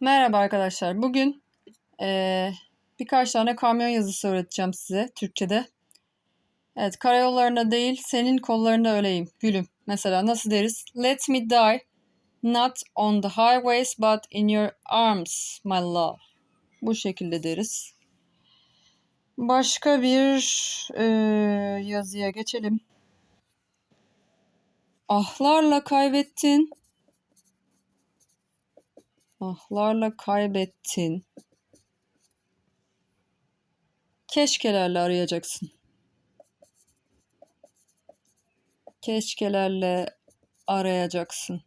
Merhaba arkadaşlar. Bugün eee, birkaç tane kamyon yazısı öğreteceğim size Türkçe'de. Evet, karayollarında değil, senin kollarında öleyim, gülüm. Mesela nasıl deriz? Let me die, not on the highways but in your arms, my love. Bu şekilde deriz. Başka bir eee, yazıya geçelim. Ahlarla kaybettin. Ahlarla kaybettin. Keşkelerle arayacaksın. Keşkelerle arayacaksın.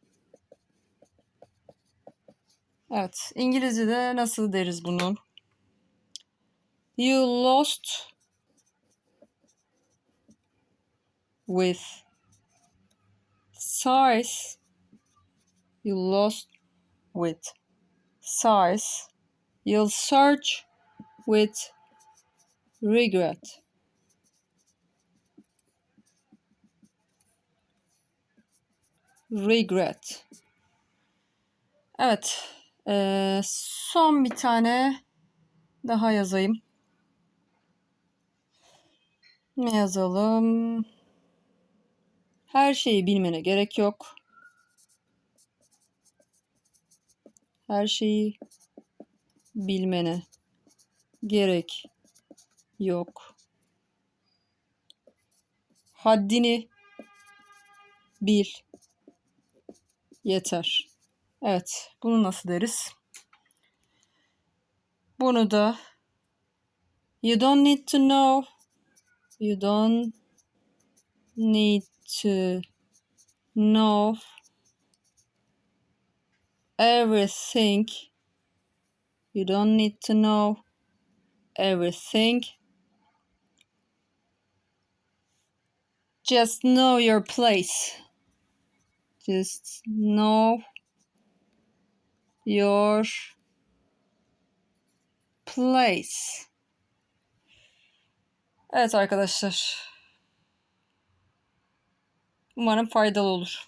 Evet, İngilizce'de nasıl deriz bunu? You lost with size. You lost with size. You'll search with regret. Regret. Evet. eee, son bir tane daha yazayım. Ne yazalım? Her şeyi bilmene gerek yok. Her şeyi bilmene gerek yok. Haddini bil. Yeter. Evet, bunu nasıl deriz? Bunu da you don't need to know you don't need to know everything you don't need to know everything just know your place just know your place Evet arkadaşlar. Umarım faydalı olur.